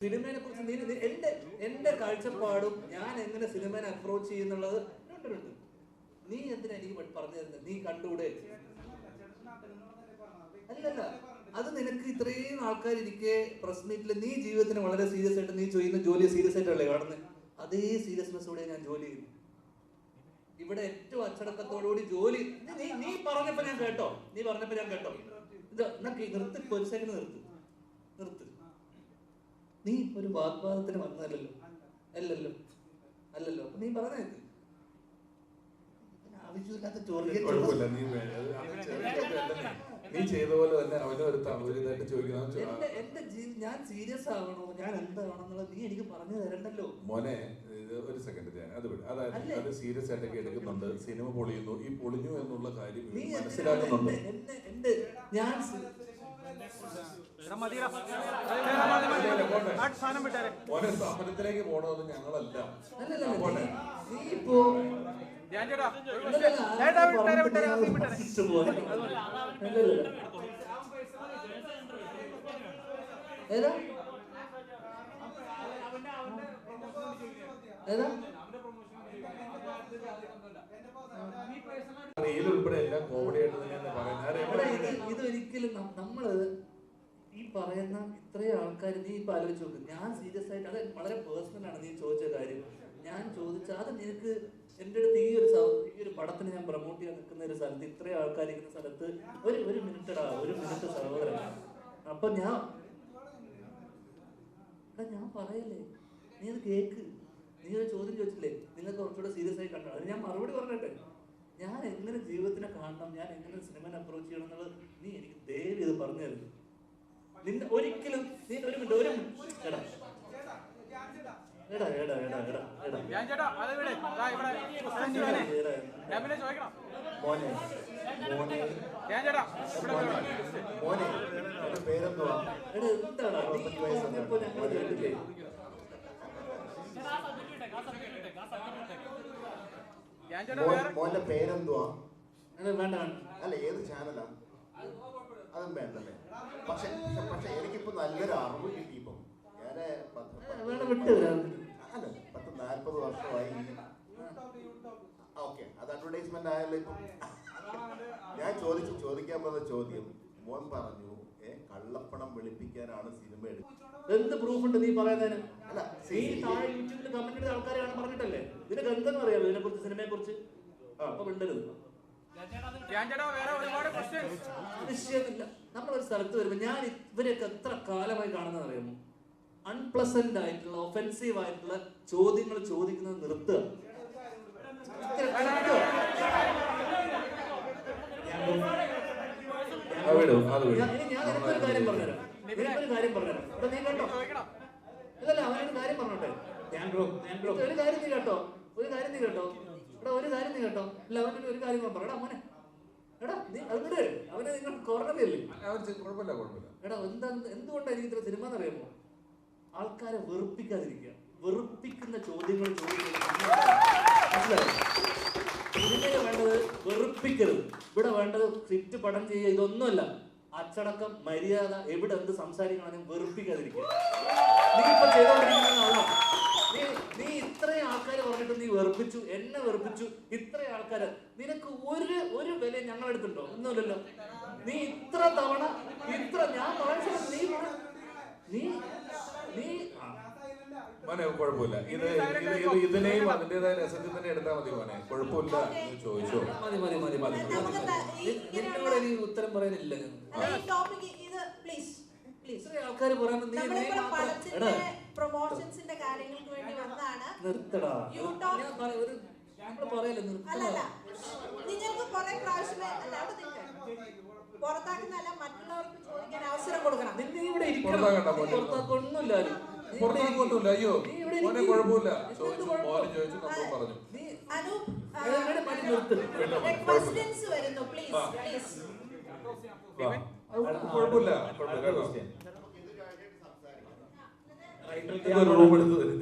സിനിമയെ കുറിച്ച് എന്റെ എന്റെ കാഴ്ചപ്പാടും ഞാൻ എങ്ങനെ സിനിമനെ അപ്രോച്ച് ചെയ്യുന്നുള്ളത് ഉണ്ട്. നീ എന്തിനാ എനിക്ക് പറഞ്ഞു തരുന്നത്? നീ കണ്ടൂടെ അല്ലല്ല. അത് നിനക്ക് ഇത്രയും ആൾക്കാർ ഇരിക്കെ പ്രസ് മീറ്റിൽ നീ ജീവിതത്തിന് വളരെ സീരിയസ് ആയിട്ട് നീ ചെയ്യുന്ന ജോലി സീരിയസ് ആയിട്ടല്ലേ കാണുന്നത് അതേ സീരിയസ്നെസ്സോടെ ഞാൻ ജോലി ചെയ്യുന്നു. ഇവിടെ ഏറ്റവും അച്ചടക്കത്തോടുകൂടി ജോലി നീ- നീ പറഞ്ഞപ്പോ ഞാൻ കേട്ടോ. നീ പറഞ്ഞപ്പോ ഞാൻ കേട്ടോ. ഇത് നിർത്ത്. ഒരു സെക്കൻഡ് നിർത്ത്. നിർത്ത്. നീ ഇപ്പൊ ഒരു വാഗ്വാദത്തിന് വന്നതല്ലല്ലോ? അല്ലല്ലോ? അല്ലല്ലോ? അപ്പൊ നീ പറഞ്ഞ. ആവശ്യമില്ലാത്ത നീ ചെയ്ത പോലെ തന്നെ അവനും ഒരു ത- ഒരു ഇതായിട്ട് ചോദിക്കണം. എന്റെ ജീവി ഞാൻ സീരിയസ് ആവണോ? ഞാൻ എന്താണെന്നുള്ളത് നീ എനിക്ക് പറഞ്ഞു തരണ്ടല്ലോ. മോനെ ഇത് ഒരു സെക്കൻഡ് ഞാൻ അത് വിട്. അതായത് അത് സീരിയസ് ആയിട്ടൊക്കെ എടുക്കുന്നുണ്ട്. സിനിമ പൊളിയുന്നു. ഈ പൊളിഞ്ഞു എന്നുള്ള കാര്യം മനസ്സിലാക്കുന്നുണ്ട്. ഞാൻ മോനെ സ്ഥാപനത്തിലേക്ക് ഞങ്ങളല്ല. ഏതാ? ഏതാ? റീൽ ഉൾപ്പെടെ എല്ലാം കോമഡി ആയിട്ട് ഇത് ഇതൊരിക്കലും നം- നമ്മൾ ഈ പറയുന്ന ഇത്രയും ആൾക്കാർ നീ ഇപ്പൊ ആലോചിച്ച് നോക്ക്. ഞാൻ സീരിയസ് ആയിട്ട് അത് വളരെ പേഴ്സണൽ ആണ് നീ ചോദിച്ച കാര്യം. ഞാൻ ചോദിച്ച അത് നിനക്ക് എന്റെ അടുത്ത് ഈ ഒരു ഈ ഒരു പടത്തിന് ഞാൻ പ്രൊമോട്ട് ചെയ്യാൻ നിൽക്കുന്ന ഒരു സ്ഥലത്ത് ഇത്രയും ആൾക്കാർ ഇരിക്കുന്ന സ്ഥലത്ത് ഒരു ഒരു മിനിറ്റടാ ഒരു മിനിറ്റ് സഹോദരൻ അപ്പൊ ഞാൻ ഞാൻ പറയല്ലേ? നീ അത് കേക്ക്. നീ ഒരു ചോദ്യം ചോദിച്ചില്ലേ നിങ്ങൾക്ക് കുറച്ചുകൂടെ സീരിയസ് ആയി കണ്ടോ. അത് ഞാൻ മറുപടി പറഞ്ഞിട്ടെ. ഞാൻ എങ്ങനെ ജീവിതത്തിനെ കാണണം? ഞാൻ എങ്ങനെ സിനിമനെ അപ്രോച്ച് ചെയ്യണം എന്നുള്ളത് നീ എനിക്ക് ദയവ് ഇത് പറഞ്ഞു തരുന്നു നിന്നെ ഒരിക്കലും നീ ഒരു മിനിറ്റ് ഒരു മിനിറ്റ്. എടാ. എടാ എടാ എടാ എടാ എടാ. ധ്യാൻ ചേട്ടാ അത് വിടെ ദാ ഇവിടെ. പ്രസിഡന്റ് ഇവനെ. ഞാൻ പിന്നെ ചോദിക്കണം. മോനെ മോനെ. ഞാൻ ചേട്ടാ ഇവിടെ മോനെ എന്റെ പേരെന്തുവാ? എടാ എന്താടാ? നീ പറഞ്ഞപ്പോ ഞങ്ങൾ കേട്ടില്ലേ ഞാൻ വേറെ. മോന്റെ പേരെന്തുവാ? വേണ്ട വേണ്ട. അല്ല ഏത് ചാനലാ? അതും വേണ്ടല്ലേ? പക്ഷെ പക്ഷെ എനിക്കിപ്പോ നല്ലൊരു അറിവ് കിട്ടിയപ്പോ. ഞാൻ വേണ്ട അല്ല പത്ത് നാല്പത് വർഷമായി. ഓക്കെ. അത് അഡ്വർടൈസ്മെന്റ് ആയല്ലോ ഇപ്പം ഞാൻ ചോദിച്ചു ചോദിക്കാൻ പോകുന്ന ചോദ്യം മോൻ പറഞ്ഞു ഏ കള്ളപ്പണം വെളുപ്പിക്കാനാണ് സിനിമ എടുക്കുന്നത് എന്ത് പ്രൂഫ് ഉണ്ട് നീ പറയുന്നതിന്? അല്ല നീ താഴെ യൂട്യൂബിൽ കമന്റ് ചെയ്ത ആൾക്കാരെയാണ് പറഞ്ഞിട്ടല്ലേ? നിനക്ക് ഗന്ധം അറിയാമോ ഇതിനെ കുറിച്ച് സിനിമയെ കുറിച്ച് ആ അപ്പൊ മിണ്ടരുത്. നിശ്ചയമില്ല. ഒരു സ്ഥലത്ത് വരുമ്പോൾ ഞാൻ ഇവരെയൊക്കെ എത്ര കാലമായി കാണുന്നത് അറിയാമോ അൺപ്ലസന്റ് ആയിട്ടുള്ള ഒഫെൻസീവ് ആയിട്ടുള്ള ചോദ്യങ്ങൾ ചോദിക്കുന്നത് നിർത്തുക. കാര്യം പറഞ്ഞുതരാം. കാര്യം പറഞ്ഞുതരാം. നീ കേട്ടോ. ഇതല്ല അവനൊരു കാര്യം പറഞ്ഞോട്ടെ. ഞാൻ ബ്രോ ഞാൻ ബ്രോ ഒരു കാര്യം നീ കേട്ടോ. ഒരു കാര്യം നീ കേട്ടോ. എടാ ഒരു കാര്യം നീ കേട്ടോ. അല്ല അവനൊരു ഒരു കാര്യം ഞാൻ പറയടാ മോനെ. എടാ നീ അങ്ങോട്ട് അവനെ നിങ്ങൾ കുഴപ്പമില്ല കുഴപ്പമില്ല. എടാ എന്താ എന്തുകൊണ്ടാണ് എനിക്ക് ഇത്ര സിനിമ എന്നറിയാമോ? ആൾക്കാരെ വെറുപ്പിക്കാതിരിക്കുക. വെറുപ്പിക്കുന്ന ചോദ്യങ്ങൾ സിനിമയിൽ വേണ്ടത് വെറുപ്പിക്കരുത്. ഇവിടെ വേണ്ടത് സ്ക്രിപ്റ്റ് പടം ചെയ്യുക ഇതൊന്നുമല്ല. അച്ചടക്കം മര്യാദ എവിടെ എന്ത് സംസാരിക്കണമെങ്കിലും വെറുപ്പിക്കാതിരിക്കുക. നീ ഇപ്പൊ ചെയ്തോണ്ടിരിക്കുന്ന ആളാ നീ നീ ഇത്രയും ആൾക്കാർ പറഞ്ഞിട്ട് നീ വെറുപ്പിച്ചു എന്നെ വെറുപ്പിച്ചു. ഇത്ര ആൾക്കാര്. നിനക്ക് ഒരു ഒരു വില ഞങ്ങളെടുത്തുണ്ടോ ഒന്നുമില്ലല്ലോ. നീ ഇത്ര തവണ ഇത്ര ഞാൻ നീ നീ നീ മോനെ കുഴപ്പമില്ല. ഇത് ഇത് ഇത് ഇതിനെയും അതിന്റേതായ രസത്തിൽ തന്നെ എടുത്താൽ മതി മോനെ. കുഴപ്പമില്ല ചോദിച്ചോ. മതി മതി മതി മതി നിന്നോട് ഉത്തരം പറയാനില്ല ഞാൻ അല്ല, ഈ ടോപ്പിക് ഇത് പ്ലീസ് പ്ലീസ് ഇത്രയും ആൾക്കാർ പ്രൊമോഷൻസിന്റെ കാര്യങ്ങൾക്ക് വേണ്ടി വന്നതാണ് നിർത്തടാ ഒരു നമ്മൾ പറയല്ലേ നിങ്ങൾക്ക് കുറെ പ്രാവശ്യമേ അല്ല അവിടെ പുറത്താക്കുന്നല്ല മറ്റുള്ളവർക്ക് ചോദിക്കാൻ അവസരം കൊടുക്കണം നിന്നെ ഇവിടെ ഇരിക്കണം. പുറത്താക്കണ്ട, നീ മോനെ. പുറത്താക്കൊന്നുമില്ല അയ്യോ നീ ഇവിടെ മോനെ ഇരിക്ക്. കുഴപ്പമില്ല ചോദിച്ചു? മോനെ ചോദിച്ചു നമ്മൾ പറഞ്ഞു അനൂപ്. ക്വസ്റ്റ്യൻസ് വരുന്നു പ്ലീസ് പ്ലീസ് കുഴപ്പമില്ല കുഴപ്പമില്ല ഇതൊരു റൂം എടുത്ത് തരും